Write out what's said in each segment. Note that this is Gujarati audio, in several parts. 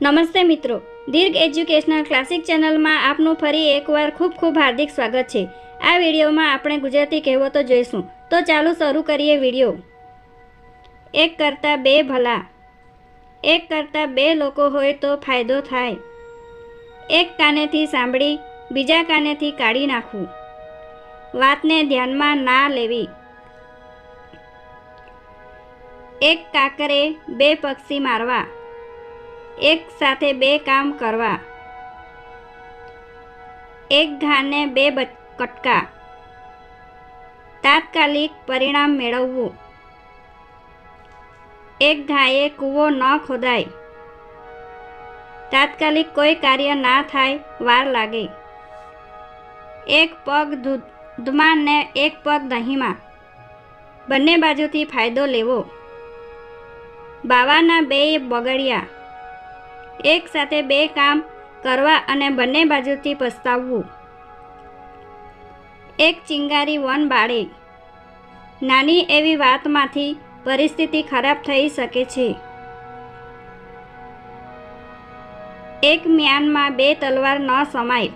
નમસ્તે મિત્રો. દીર્ઘ એજ્યુકેશનલ ક્લાસિક ચેનલમાં આપનું ફરી એકવાર ખૂબ ખૂબ હાર્દિક સ્વાગત છે. આ વિડીયોમાં આપણે ગુજરાતી કહેવતો જોઈશું. તો ચાલુ શરૂ કરીએ વીડિયો. એક કરતાં બે ભલા. એક કરતાં બે લોકો હોય તો ફાયદો થાય. એક કાનેથી સાંભળી, બીજા કાનેથી કાઢી નાખવું. વાતને ધ્યાનમાં ના લેવી. એક કાકરે બે પક્ષી મારવા. એક સાથે બે કામ કરવા. એક ઘાને બે કટકા. તાત્કાલિક પરિણામ મેળવવું. એક ઘાએ કૂવો ન ખોદાય. તાત્કાલિક કોઈ કાર્ય ના થાય, વાર લાગે. એક પગ દૂધમાં ને એક પગ દહીંમાં. બંને બાજુથી ફાયદો લેવો. બાવાના બે બગડ્યા. એક સાથે બે કામ કરવા અને બંને બાજુથી પસ્તાવવું. એક ચિંગારી વન બાળે. નાની એવી વાતમાંથી પરિસ્થિતિ ખરાબ થઈ શકે છે. એક મ્યાનમાં બે તલવાર ન સમાય.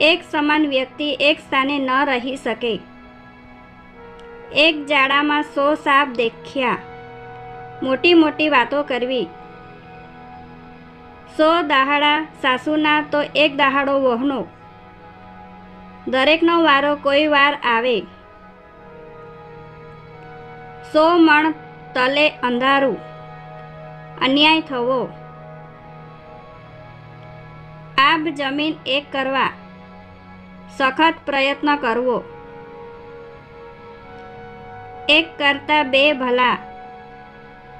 એક સમાન વ્યક્તિ એક સ્થાને ન રહી શકે. એક જાડામાં સો સાપ દેખ્યા. મોટી મોટી વાતો કરવી. સો દહાડા સાસુના તો એક દહાડો વહનો. દરેકનો વારો કોઈ વાર આવે. સો મણ તલે અંધારું. અન્યાય થવો. આબ જમીન એક કરવા. સખત પ્રયત્ન કરવો. એક કરતાં બે ભલા.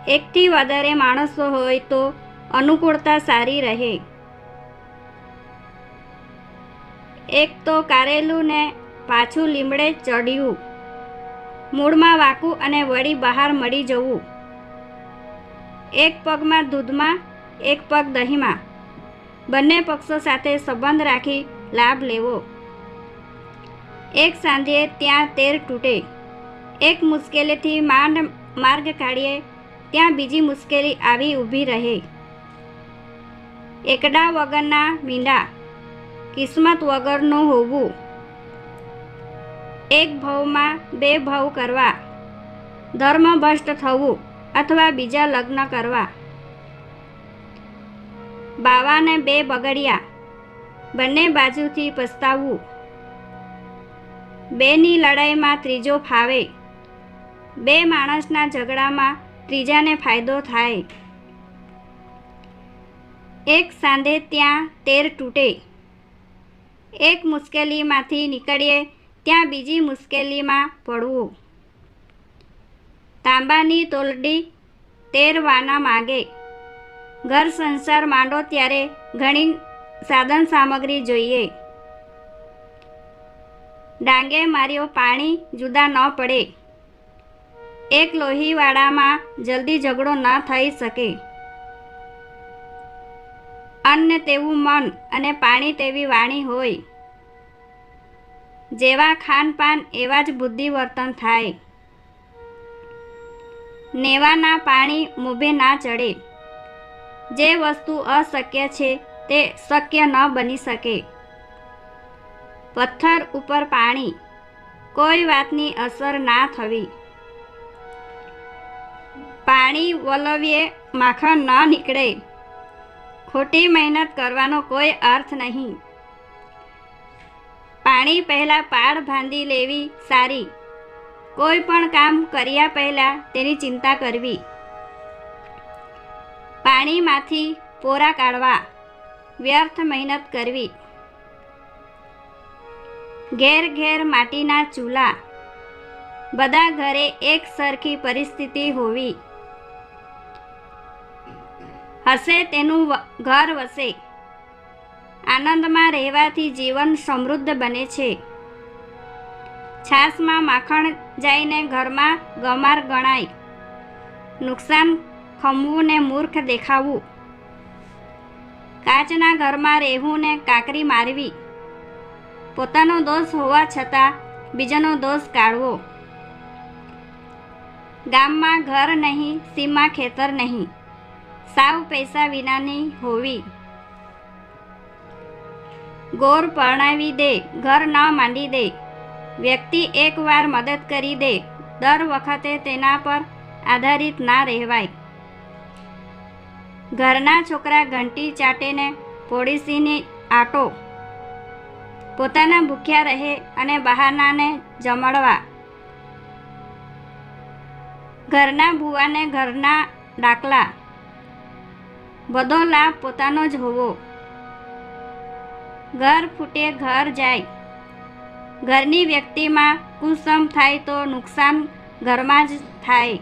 એકથી વધારે માણસો હોય તો અનુકૂળતા સારી રહે. એક તો કારેલું ને પાછું લીમડે ચડ્યું. મૂળમાં વાકું અને વળી બહાર મળી જવું. એક પગમાં દૂધમાં, એક પગ દહીંમાં. બંને પક્ષો સાથે સંબંધ રાખી લાભ લેવો. એક સાંજે ત્યાં તેર તૂટે. એક મુશ્કેલીથી માંડ માર્ગ કાઢીએ, ત્યાં બીજી મુશ્કેલી આવી ઊભી રહે. એકડા વગરના મીંડા. કિસ્મત વગરનું હોવું. એક ભાવમાં બે ભાવ કરવા. ધર્મ ભ્રષ્ટ થવું અથવા બીજા લગ્ન કરવા. બાવાને બે બગડ્યા. બંને બાજુથી પસ્તાવવું બેની લડાઈમાં ત્રીજો ફાવે. બે માણસના ઝઘડામાં ત્રીજાને ફાયદો થાય. એક સાંધે ત્યાં તેર તૂટે. એક મુશ્કેલીમાંથી નીકળીએ ત્યાં બીજી મુશ્કેલીમાં પડવું. તાંબાની તોલડી તેર વાના માગે. ઘર સંસાર માંડો ત્યારે ઘણી સાધન સામગ્રી જોઈએ. ડાંગે માર્યો પાણી જુદા ન પડે. એક લોહીવાળામાં જલ્દી ઝઘડો ન થઈ શકે. અન્ન તેવું મન અને પાણી તેવી વાણી હોય. જેવા ખાનપાન એવા જ બુદ્ધિ વર્તન થાય નેવાના પાણી મોભે ના ચડે. જે વસ્તુ અશક્ય છે તે શક્ય ન બની શકે. પથ્થર ઉપર પાણી કોઈ વાતની અસર ના થવી. પાણી વલવીએ માખણ ન નીકળે. ખોટી મહેનત કરવાનો કોઈ અર્થ નહીં. પાણી પહેલાં પાડ બાંધી લેવી સારી. કોઈ પણ કામ કર્યા પહેલાં તેની ચિંતા કરવી. પાણીમાંથી પોરા કાઢવા. વ્યર્થ મહેનત કરવી. ઘેર ઘેર માટીના ચૂલા. બધા ઘરે એક સરખી પરિસ્થિતિ હોવી. હશે તેનું ઘર વસે. આનંદમાં રહેવાથી જીવન સમૃદ્ધ બને છે. છાશમાં માખણ જઈને ઘરમાં ગમાર ગણાય. નુકસાન ખમવું ને મૂર્ખ દેખાવું. કાચના ઘરમાં રહેવું ને કાકરી મારવી. પોતાનો દોષ હોવા છતાં બીજાનો દોષ કાઢવો. ગામમાં ઘર નહીં, સીમા ખેતર નહીં. સાવ પૈસા વિનાની હોવી. ગોર પરણાવી દે, ઘર ન માંડી દે. વ્યક્તિ એકવાર મદદ કરી દે, દર વખતે તેના પર આધારિત ના રહેવાય. ઘરના છોકરા ઘંટી ચાટીને પોડીસીની આટો. પોતાના ભૂખ્યા રહે અને બહારનાને જમડવા. ઘરના ભૂવાને ઘરના ડાકલા. બધો લાભ પોતાનો જ હોવો. ઘર ફૂટે ઘર જાય. ઘરની વ્યક્તિમાં કુસમ થાય તો નુકસાન ઘરમાં જ થાય.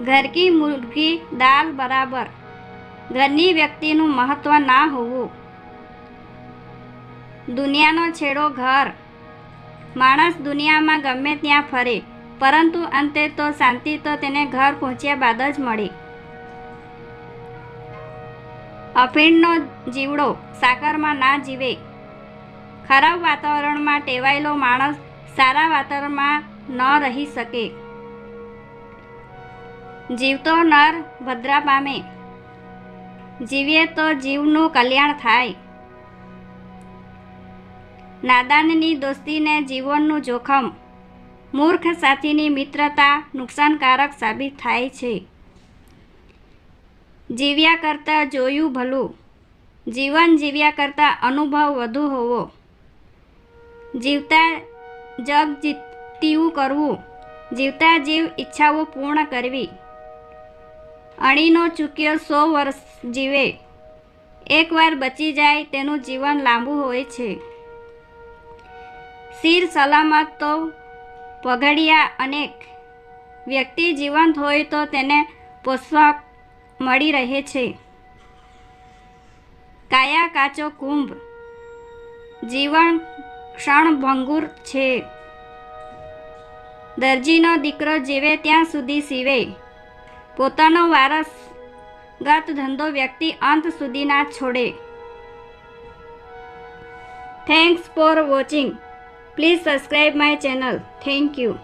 ઘર કી મુર્ગી દાલ બરાબર. ઘરની વ્યક્તિનું મહત્વ ના હોવું. દુનિયાનો છેડો ઘર. માણસ દુનિયામાં ગમે ત્યાં ફરે, પરંતુ અંતે તો શાંતિ તો તેને ઘર પહોંચ્યા બાદ જ મળી. અફીણનો જીવડો સાકરમાં ના જીવે. ખરાબ વાતાવરણમાં ટેવાયેલો માણસ સારા વાતાવરણમાં ન રહી શકે. જીવતો નર ભદ્રા પામે. જીવીએ તો જીવનું કલ્યાણ થાય. નાદાનની દોસ્તીને જીવનનું જોખમ. મૂર્ખ સાથીની મિત્રતા નુકસાનકારક સાબિત થાય છે. જીવ્યા કરતાં જોયું ભલું. જીવન જીવ્યા કરતાં અનુભવ વધુ હોવો. જીવતા જગ જીતીવું કરવું. જીવતા જીવ ઈચ્છાઓ પૂર્ણ કરવી. અણીનો ચૂક્યો સો વર્ષ જીવે. એકવાર બચી જાય તેનું જીવન લાંબુ હોય છે. શિર સલામત તો પગડિયા અનેક. વ્યક્તિ જીવંત હોય તો તેને પોષક મળી રહે છે. કાયા કાચો કુંભ. જીવન ક્ષણભંગુર છે. દરજીનો દીકરો જીવે ત્યાં સુધી સીવે. પોતાનો વારસગત ધંધો વ્યક્તિ અંત સુધી ના છોડે. Thanks for watching please subscribe my channel thank you